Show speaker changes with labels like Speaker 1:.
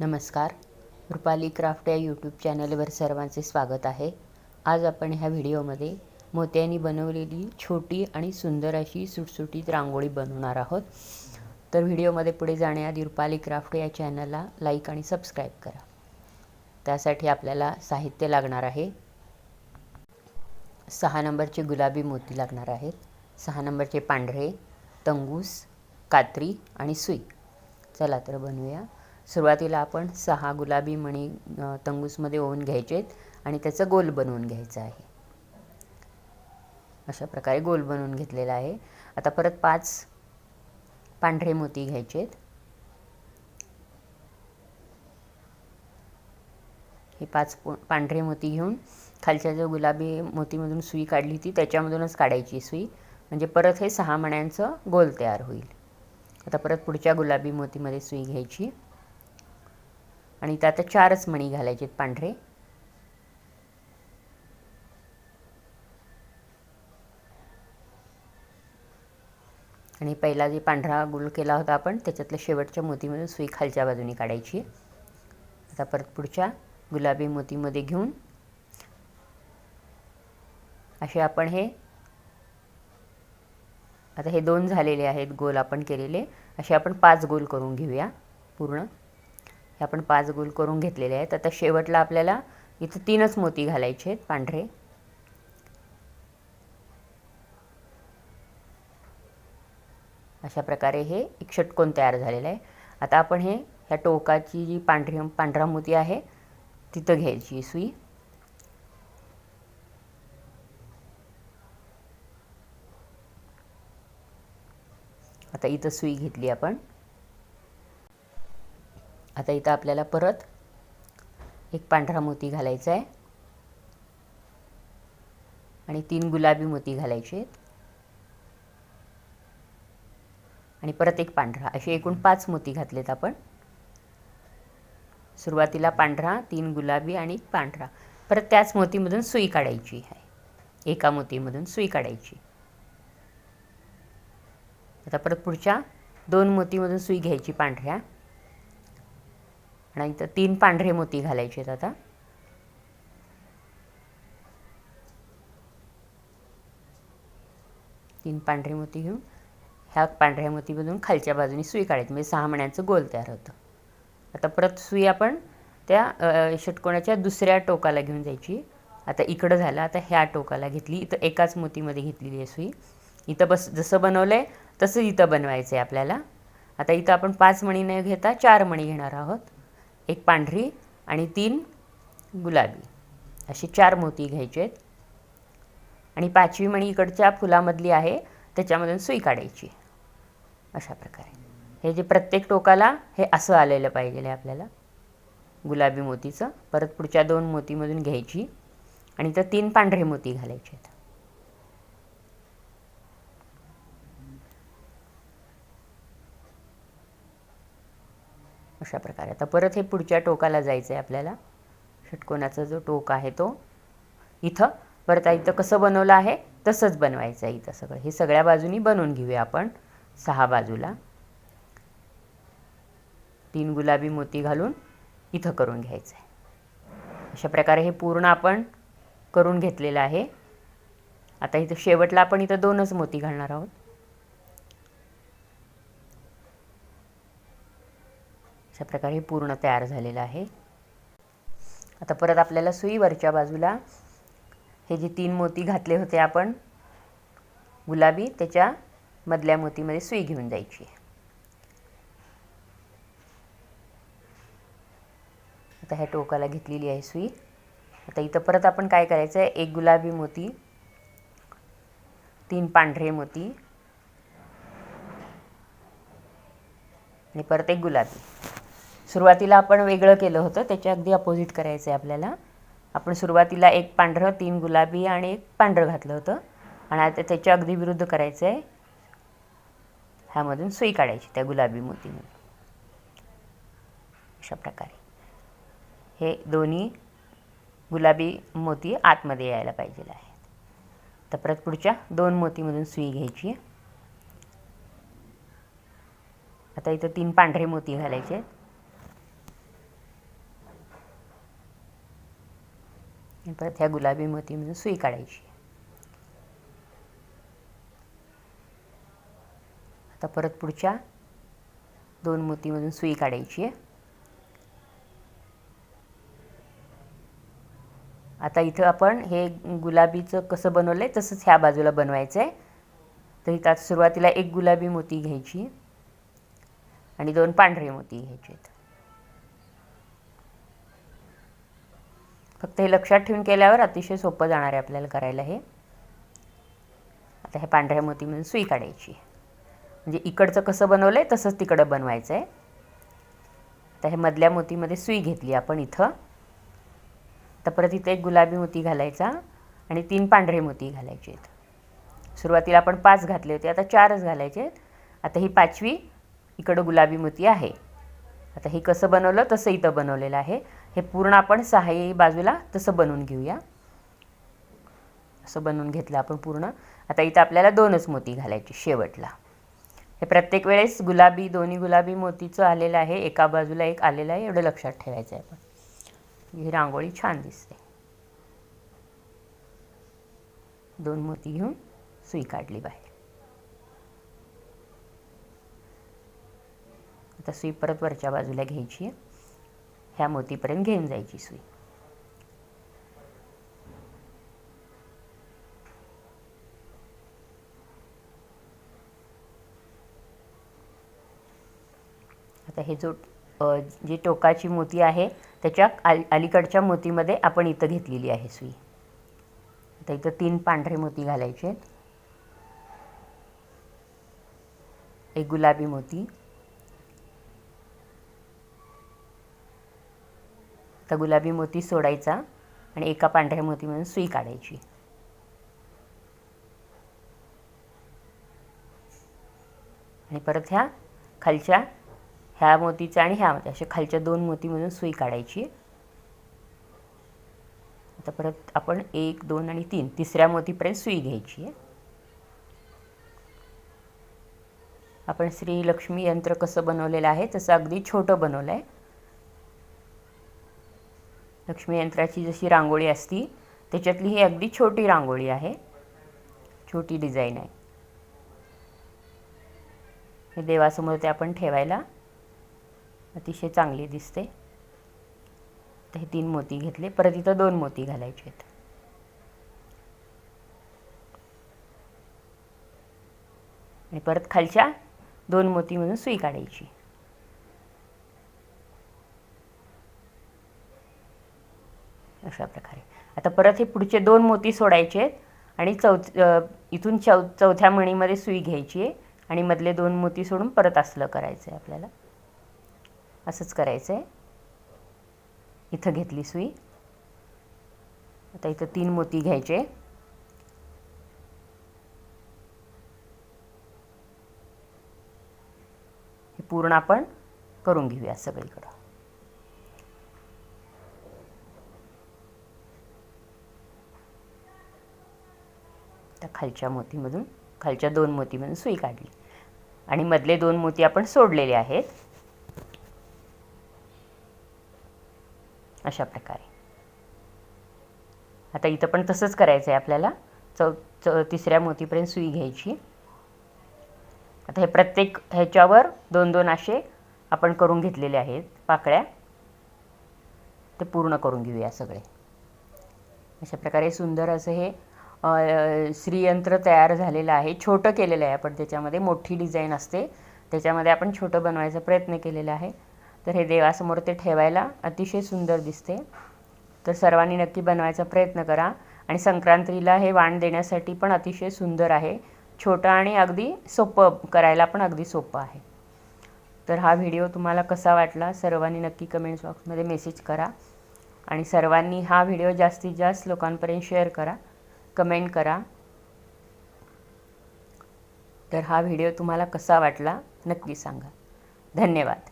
Speaker 1: नमस्कार. रुपाली क्राफ्ट या यूट्यूब चॅनलवर सर्वांचे स्वागत आहे. आज आपण ह्या व्हिडिओमध्ये मोत्यांनी बनवलेली छोटी आणि सुंदर अशी सुटसुटीत रांगोळी बनवणार आहोत. तर व्हिडिओमध्ये पुढे जाण्याआधी रुपाली क्राफ्ट या चॅनलला लाईक आणि सबस्क्राईब करा. त्यासाठी आपल्याला साहित्य लागणार आहे. सहा नंबरचे गुलाबी मोती लागणार आहेत. सहा नंबरचे पांढरे तंगूस कात्री आणि सुई. चला तर बनवूया. सुरुवातीला आपण सहा गुलाबी मणी तंगूसमध्ये ओवून घ्यायचे आहेत आणि त्याचं गोल बनवून घ्यायचं आहे. अशा प्रकारे गोल बनवून घेतलेला आहे. आता परत पाच पांढरे मोती घ्यायचे आहेत हे पाच पांढरे मोती घेऊन खालच्या जो गुलाबी मोतीमधून सुई काढली ती त्याच्यामधूनच काढायची सुई. म्हणजे परत हे सहा मण्यांचं गोल तयार होईल. आता परत पुढच्या गुलाबी मोतीमध्ये सुई घ्यायची. आणि त्यात चारच मणी घालायचे पांढरे. आणि पहिला जे पांढरा गुल केला होता आपण त्याच्यातल्या शेवटच्या मोतीमधून सुई खालच्या बाजूने काढायची. आता परत पुढच्या गुलाबी मोतीमध्ये घेऊन असे आपण हे आता हे दोन झालेले आहेत गोल आपण केलेले. असे आपण पाच गोल करून घेऊया पूर्ण. हे आपण पाच गोल करून घेतलेले आहेत. आता शेवटला आपल्याला इथं तीनच मोती घालायचे आहेत पांढरे. अशा प्रकारे हे एक षटकोन तयार झालेलं आहे. आता आपण हे ह्या टोकाची जी पांढरी पांढरा मोती आहे तिथं घ्यायची सुई. आता इथं सुई घेतली आपण. आता इथं आपल्याला परत एक पांढरा मोती घालायचा आहे. आणि तीन गुलाबी मोती घालायचे आहेत. आणि परत एक पांढरा असे एकूण पाच मोती घातलेत आपण. सुरुवातीला पांढरा तीन गुलाबी आणि पांढरा. परत त्याच मोतीमधून सुई काढायची आहे. एका मोतीमधून सुई काढायची. आता परत पुढच्या दोन मोतीमधून सुई घ्यायची पांढऱ्या. आणि इथं तीन पांढरे मोती घालायचे आहेत आता. तीन पांढरे मोती घेऊन ह्या पांढऱ्या मोतीमधून खालच्या बाजूने सुई काढायची म्हणजे सहा मण्याचं गोल तयार होतं. आता परत सुई आपण त्या षटकोणाच्या दुसऱ्या टोकाला घेऊन जायची. आता इकडं झालं आता ह्या टोकाला घेतली इथं एकाच मोतीमध्ये घेतलेली आहे सुई. इथं बस जसं बनवलं आहे तसं इथं बनवायचं आहे आपल्याला. आता इथं आपण पाच मणी न घेता चार मणी घेणार आहोत. एक पांढरी आणि तीन गुलाबी. अशी चार मोती घ्यायचे आहेत. आणि पाचवी मणी इकडच्या फुलामधली आहे त्याच्यामधून सुई काढायची. अशा प्रकारे. हे जे प्रत्येक टोकाला हे असं आलेलं पाहिजे आहे आपल्याला. गुलाबी मोतीचं. परत पुढच्या दोन मोतीमधून घ्यायची. आणि तर तीन पांढरे मोती घालायचे आहेत. अशा प्रकारे आता परत हे पुढच्या टोकाला जायचं आहे आपल्याला. षटकोनाचा जो टोक आहे तो इथं. परत इथं कसं बनवलं आहे? तसंच बनवायचं आहे इथं सगळं. हे सगळ्या बाजूनी बनवून घेऊया आपण. सहा बाजूला. तीन गुलाबी मोती घालून इथं करून घ्यायचं आहे अशा प्रकारे हे पूर्ण आपण करून घेतलेलं आहे. आता इथं शेवटला आपण इथं दोनच मोती घालणार आहोत. अशा प्रकारे पूर्ण तयार झालेलं आहे. आता परत आपल्याला सुईवरच्या बाजूला हे जे तीन मोती घातले होते आपण गुलाबी त्याच्या मधल्या मोतीमध्ये सुई घेऊन जायची. आता ह्या टोकाला घेतलेली आहे सुई. आता इथं परत आपण काय करायचं आहे एक गुलाबी मोती तीन पांढरे मोती आणि परत एक गुलाबी. सुरुवातीला आपण वेगळं केलं होतं त्याच्या अगदी अपोजिट करायचं आहे आपल्याला. आपण सुरुवातीला एक पांढरं तीन गुलाबी आणि एक पांढरं घातलं होतं. आणि आता त्याच्या अगदी विरुद्ध करायचं आहे ह्यामधून सुई काढायची त्या गुलाबी मोतीमधून. अशा प्रकारे. हे दोन्ही गुलाबी मोती आतमध्ये यायला पाहिजे आहेत. तर परत पुढच्या दोन मोतीमधून सुई घ्यायची. आता इथं तीन पांढरे मोती घालायचे आहेत. परत ह्या गुलाबी मोतीमधून सुई काढायची. आता परत पुढच्या दोन मोतीमधून सुई काढायची. आहे आता इथं आपण हे गुलाबीचं कसं बनवलं आहे तसंच ह्या बाजूला बनवायचं आहे तर इथं आता सुरुवातीला एक गुलाबी मोती घ्यायची आणि दोन पांढरे मोती घ्यायचे आहेत फक्त हे लक्षात ठेवून केल्यावर अतिशय सोपं जाणार आहे आपल्याला करायला हे. आता हे पांढऱ्या मोतीमधून सुई काढायची म्हणजे इकडचं कसं बनवलं आहे तसंच तिकडं बनवायचं आहे आता हे मधल्या मोतीमध्ये सुई घेतली आपण इथं. तर परत इथे एक गुलाबी मोती घालायचा आणि तीन पांढरे मोती घालायचे आहेत सुरुवातीला आपण पाच घातले होते आता चारच घालायचे आहेत. आता ही पाचवी इकडं गुलाबी मोती आहे. आता हे कसं बनवलं तसं इथं बनवलेलं आहे. हे पूर्ण आपण सहाही बाजूला तसं बनवून घेऊया. असं बनवून घेतलं आपण पूर्ण. आता इथं आपल्याला दोनच मोती घालायचे शेवटला. हे प्रत्येक वेळेस गुलाबी दोन्ही गुलाबी मोतीचं आलेलं आहे. एका बाजूला एक आलेलं आहे. एवढं लक्षात ठेवायचं आहे आपण. ही रांगोळी छान दिसते. दोन मोती घेऊन सुई काढली बाहेर. आता सुई परत वरच्या बाजूला घ्यायची ह्या मोतीपर्यंत घेऊन जायची सुई आता हे जो जी टोकाची मोती आहे त्याच्या आल अलीकडच्या मोतीमध्ये आपण इथं घेतलेली आहे सुई. आता इथं तीन पांढरे मोती घालायचे आहेत. एक गुलाबी मोती तर गुलाबी मोती सोडायचा आणि एका पांढऱ्या मोतीमधून सुई काढायची. आणि परत ह्या खालच्या ह्या मोतीचा आणि ह्या अशा खालच्या दोन मोतीमधून सुई काढायची. आता परत आपण एक दोन आणि तीन तिसऱ्या मोतीपर्यंत सुई घ्यायची. आहे आपण श्री लक्ष्मी यंत्र कसं बनवलेलं आहे? तसं अगदी छोटं बनवलं आहे लक्ष्मीयंत्राची जशी रांगोळी असती त्याच्यातली ही अगदी छोटी रांगोळी आहे. छोटी डिझाईन आहे. हे देवासमोर ते आपण ठेवायला अतिशय चांगली दिसते. तर हे तीन मोती घेतले. परत इथं दोन मोती घालायचे आहेत. आणि परत खालच्या दोन मोतीमधून सुई काढायची अशा प्रकारे. आता परत हे पुढचे दोन मोती सोडायचे आहेत आणि चौथ इथून चौ चौथ्या मणीमध्ये सुई घ्यायची आहे आणि मधले दोन मोती सोडून परत असलं करायचं आहे आपल्याला. असंच करायचं आहे इथं घेतली सुई. आता इथं तीन मोती घ्यायचे. हे पूर्ण आपण करून घेऊया सगळीकडं. त्या खालच्या मोतीमधून खालच्या दोन मोतीमधून सुई काढली. आणि मधले दोन मोती आपण सोडलेले आहेत. अशा प्रकारे. आता इथं पण तसंच करायचं आहे आपल्याला. चौ चौ तिसऱ्या मोतीपर्यंत सुई घ्यायची. आता हे प्रत्येक ह्याच्यावर दोन दोन असे आपण करून घेतलेले आहेत पाकळ्या. ते पूर्ण करून घेऊया सगळे. अशा प्रकारे सुंदर असं हे श्रीयंत्र तयार झालेलं आहे. छोटं केलेलं आहे आपण त्याच्यामध्ये. मोठी डिझाईन असते. त्याच्यामध्ये आपण छोटं बनवायचा प्रयत्न केलेला आहे. तर हे देवासमोर ते ठेवायला अतिशय सुंदर दिसते. तर सर्वांनी नक्की बनवायचा प्रयत्न करा. आणि संक्रांतीला हे वाण देण्यासाठी पण अतिशय सुंदर आहे. छोटं आणि अगदी सोपं करायला पण अगदी सोपं आहे. तर हा व्हिडिओ तुम्हाला कसा वाटला सर्वांनी नक्की कमेंट्स बॉक्समध्ये मेसेज करा. आणि सर्वांनी हा व्हिडिओ जास्तीत जास्त लोकांपर्यंत शेअर करा. कमेंट करा. तर हा व्हिडिओ तुम्हाला कसा वाटला नक्की सांगा. धन्यवाद.